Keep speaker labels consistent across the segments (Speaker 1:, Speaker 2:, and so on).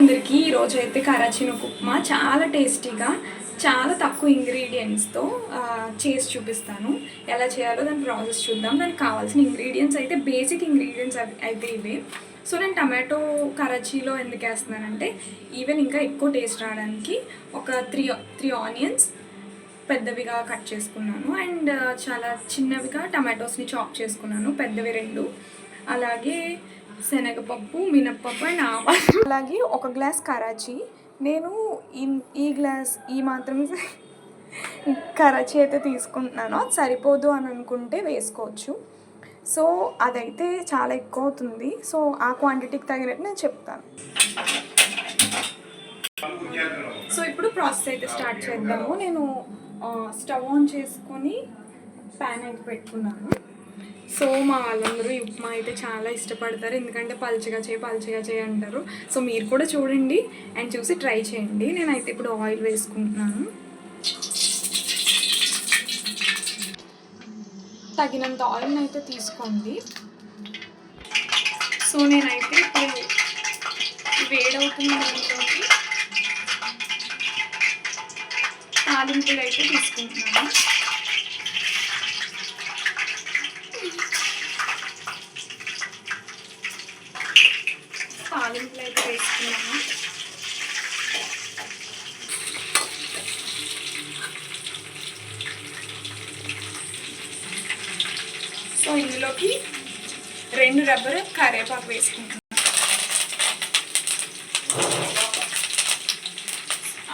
Speaker 1: అందరికీ ఈరోజు అయితే కరాచీన ఉప్మా చాలా టేస్టీగా చాలా తక్కువ ఇంగ్రీడియంట్స్తో చేసి చూపిస్తాను. ఎలా చేయాలో దాని ప్రాసెస్ చూద్దాం. దానికి కావాల్సిన ఇంగ్రీడియంట్స్ అయితే బేసిక్ ఇంగ్రీడియంట్స్ అయితే ఇవే. సో నేను టమాటో కరాచీలో ఎందుకు వేస్తున్నానంటే ఈవెన్ ఇంకా ఎక్కువ టేస్ట్ రావడానికి ఒక త్రీ త్రీ ఆనియన్స్ పెద్దవిగా కట్ చేసుకున్నాను. అండ్ చాలా చిన్నవిగా టమాటోస్ని చాప్ చేసుకున్నాను పెద్దవి రెండు. అలాగే శనగపప్పు మినప్పప్పు అండ్ ఆవాలు. అలాగే ఒక గ్లాస్ కరాచీ. నేను ఈ ఈ గ్లాస్ ఈ మాత్రమే కరాచీ అయితే తీసుకుంటున్నాను. అది సరిపోదు అని అనుకుంటే వేసుకోవచ్చు. సో అదైతే చాలా ఎక్కువ అవుతుంది సో ఆ క్వాంటిటీకి తగినట్టు నేను చెప్తాను. సో ఇప్పుడు ప్రాసెస్ అయితే స్టార్ట్ చేద్దాము. నేను స్టవ్ ఆన్ చేసుకొని ప్యాన్ అయితే పెట్టుకున్నాను. సో మా వాళ్ళందరూ ఉప్మా అయితే చాలా ఇష్టపడతారు. ఎందుకంటే పల్చగా చేయి పల్చగా చేయి అంటారు. సో మీరు కూడా చూడండి అండ్ చూసి ట్రై చేయండి. నేనైతే ఇప్పుడు ఆయిల్ వేసుకుంటున్నాను. తగినంత ఆయిల్ని అయితే తీసుకోండి. సో నేనైతే ఇప్పుడు వేడవుతున్న దాంట్లోకి తాలింపులు అయితే తీసుకుంటున్నాను తాలింపులు సో ఇందులోకి రెండు రబ్బరు కరివేపాకు వేసుకుంటున్నాను.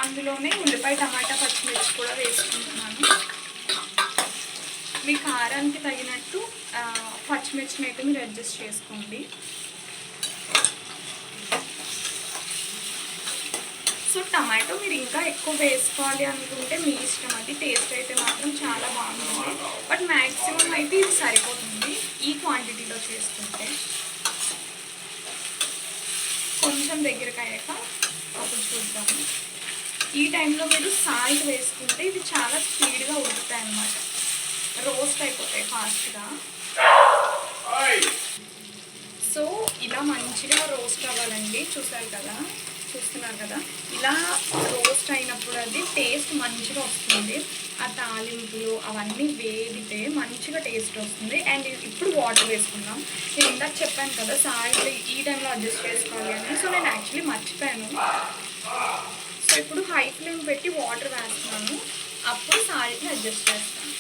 Speaker 1: అందులోనే ఉల్లిపాయ టమాటా పచ్చిమిర్చి కూడా వేసుకుంటున్నాను. మీ కారానికి తగినట్టు పచ్చిమిర్చిని అయితే మీరు అడ్జస్ట్ చేసుకోండి. సో టమాటో మీరు ఇంకా ఎక్కువ వేసుకోవాలి అనుకుంటే మీ ఇష్టం. అది టేస్ట్ అయితే మాత్రం చాలా బాగుంటుంది. బట్ మ్యాక్సిమం అయితే ఇది సరిపోతుంది ఈ క్వాంటిటీలో చేసుకుంటే. కొంచెం దగ్గరకు అయ్యాక అప్పుడు చూద్దాము. ఈ టైంలో మీరు సాల్ట్ వేసుకుంటే ఇవి చాలా స్పీడ్గా ఉడుకుతాయి అన్నమాట. రోస్ట్ అయిపోతాయి ఫాస్ట్గా సో ఇలా మంచిగా రోస్ట్ అవ్వాలండి. చూసారు కదా? చూస్తున్నారు కదా ఇలా రోస్ట్ అయినప్పుడు అది టేస్ట్ మంచిగా వస్తుంది. ఆ తాలింపులు అవన్నీ వేగితే మంచిగా టేస్ట్ వస్తుంది. అండ్ ఇప్పుడు వాటర్ వేసుకుందాం. నేను ఇందాక చెప్పాను కదా సాల్ట్ ఈ టైంలో అడ్జస్ట్ చేసుకోవాలి అని. సో నేను యాక్చువల్లీ మర్చిపోయాను. సో ఇప్పుడు హై ఫ్లేమ్ పెట్టి వాటర్ వేస్తున్నాను. అప్పుడు సాల్ట్ని అడ్జస్ట్ చేస్తాను.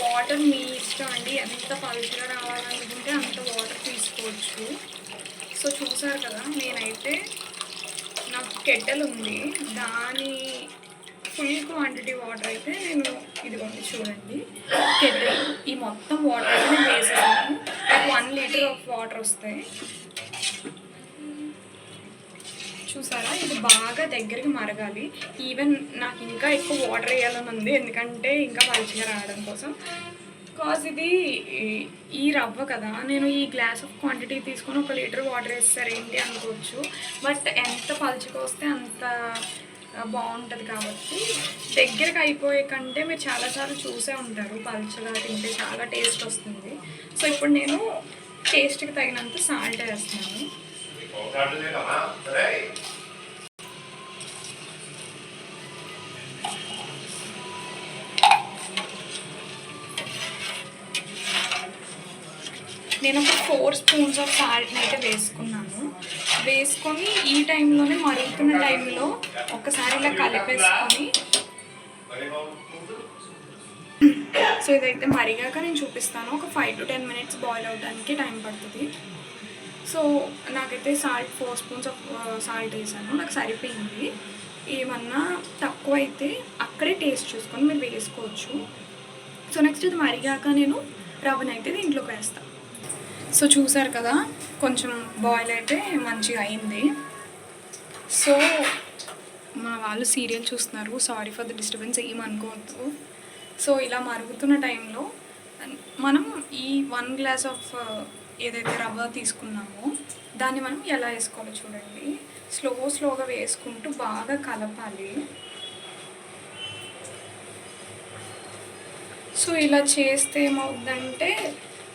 Speaker 1: వాటర్ మీ ఇష్టం అండి. ఎంత పలుచగా రావాలనుకుంటే అంత వాటర్ తీసుకోవచ్చు సో చూసారు కదా నేనైతే నాకు కెడ్డలు ఉంది. దాని ఫుల్ క్వాంటిటీ వాటర్ అయితే నేను ఇదిగోండి చూడండి. కెడ్డలు ఈ మొత్తం వాటర్ అయితే నేను వేసేసాను. నాకు వన్ లీటర్ ఆఫ్ వాటర్ వస్తాయి. చూసారా? ఇది బాగా దగ్గరికి మరగాలి. ఈవెన్ నాకు ఇంకా ఎక్కువ వాటర్ వేయాలని ఉంది. ఎందుకంటే ఇంకా మంచిగా రావడం కోసం. బికాస్ ఇది ఈ- రవ్వ కదా నేను ఈ గ్లాస్ ఆఫ్ క్వాంటిటీ తీసుకొని ఒక లీటర్ వాటర్ వేస్తారు ఏంటి అనుకోవచ్చు. బట్ ఎంత పలుచుకొస్తే వస్తే అంత బాగుంటుంది కాబట్టి. దగ్గరికి అయిపోయే కంటే మీరు చాలాసార్లు చూసే ఉంటారు పలుచగా తింటే చాలా టేస్ట్ వస్తుంది. సో ఇప్పుడు నేను టేస్ట్కి తగినంత సాల్ట్ వేస్తున్నాను. నేను ఒక ఫోర్ స్పూన్స్ ఆఫ్ సాల్ట్ని అయితే వేసుకున్నాను. వేసుకొని ఈ టైంలోనే మరుగుతున్న టైంలో ఒకసారి ఇలా కలిపేసుకొని సో ఇదైతే మరిగాక నేను చూపిస్తాను. ఒక five to ten minutes boil అవడానికి టైం పడుతుంది. సో నాకైతే salt four spoons of salt వేసాను. నాకు సరిపోయింది. ఏమన్నా తక్కువ అయితే అక్కడే టేస్ట్ చూసుకొని మీరు వేసుకోవచ్చు. సో నెక్స్ట్ ఇది మరిగాక నేను రవ్వనైతే దీంట్లోకి వేస్తాను సో చూసారు కదా కొంచెం బాయిల్ అయితే మంచిగా అయింది. సో మా వాళ్ళు సీరియల్ చూస్తున్నారు. సారీ ఫర్ ద డిస్టర్బెన్స్ ఏమనుకోవద్దు. సో ఇలా మరుగుతున్న టైంలో మనం ఈ వన్ గ్లాస్ ఆఫ్ ఏదైతే రవ్వ తీసుకున్నామో దాన్ని మనం ఎలా వేసుకోవాలో చూడండి. స్లో స్లోగా వేసుకుంటూ బాగా కలపాలి. సో ఇలా చేస్తే ఏమవుతుందంటే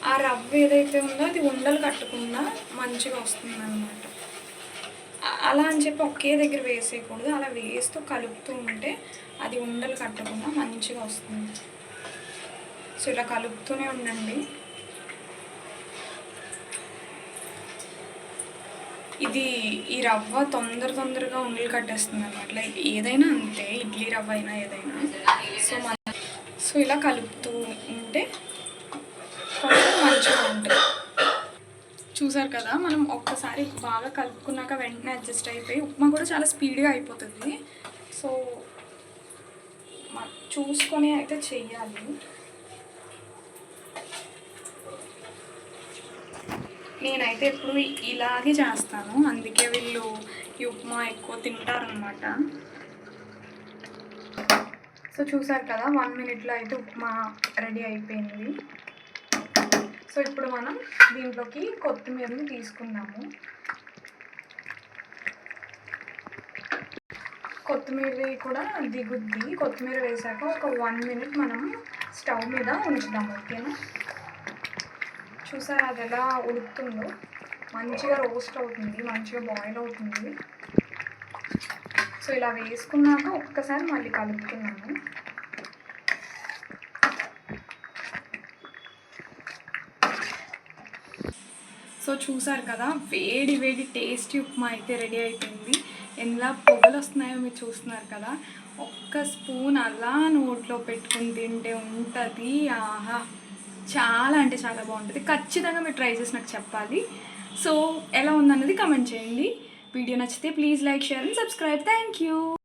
Speaker 1: ఆ రవ్వ ఏదైతే ఉందో అది ఉండలు కట్టకుండా మంచిగా వస్తుంది అనమాట అలా అని చెప్పి ఒకే దగ్గర వేసేయకూడదు. అలా వేస్తూ కలుపుతూ ఉంటే అది ఉండలు కట్టకుండా మంచిగా వస్తుంది. సో ఇలా కలుపుతూనే ఉండండి. ఇది ఈ రవ్వ తొందర తొందరగా ఉండలు కట్టేస్తుంది అనమాట లైక్ ఏదైనా అంతే ఇడ్లీ రవ్వ అయినా ఏదైనా. సో మన సో ఇలా కలుపుతూ ఉంటే కొంచెం చూసారు కదా మనం ఒక్కసారి బాగా కలుపుకున్నాక వెంటనే అడ్జస్ట్ అయిపోయి ఉప్మా కూడా చాలా స్పీడ్గా అయిపోతుంది. సో చూసుకొని అయితే చెయ్యాలి. నేనైతే ఇప్పుడు ఇలాగే చేస్తాను. అందుకే వీళ్ళు ఈ ఉప్మా ఎక్కువ తింటారనమాట సో చూసారు కదా వన్ మినిట్లో అయితే ఉప్మా రెడీ అయిపోయింది. సో ఇప్పుడు మనం దీంట్లోకి కొత్తిమీరని తీసుకుందాము. కొత్తిమీర కూడా దిగుద్ది. కొత్తిమీర వేసాక ఒక వన్ మినిట్ మనం స్టవ్ మీద ఉంచుదాం ఓకేనా? చూసారా అది ఎలా ఉడుకుతుందో? మంచిగా రోస్ట్ అవుతుంది మంచిగా బాయిల్ అవుతుంది. సో ఇలా వేసుకున్నాక ఒక్కసారి మళ్ళీ కలుపుతున్నాము సో చూసారు కదా వేడి వేడి టేస్టీ ఉప్మా అయితే రెడీ అయిపోయింది. ఎలా పొగలు వస్తున్నాయో మీరు చూస్తున్నారు కదా ఒక్క స్పూన్ అలా నోట్లో పెట్టుకుని తింటే ఉంటుంది. ఆహా చాలా అంటే చాలా బాగుంటుంది. ఖచ్చితంగా మీరు ట్రై చేసి నాకు చెప్పాలి. సో ఎలా ఉందన్నది కమెంట్ చేయండి. వీడియో నచ్చితే please like share and subscribe. Thank you.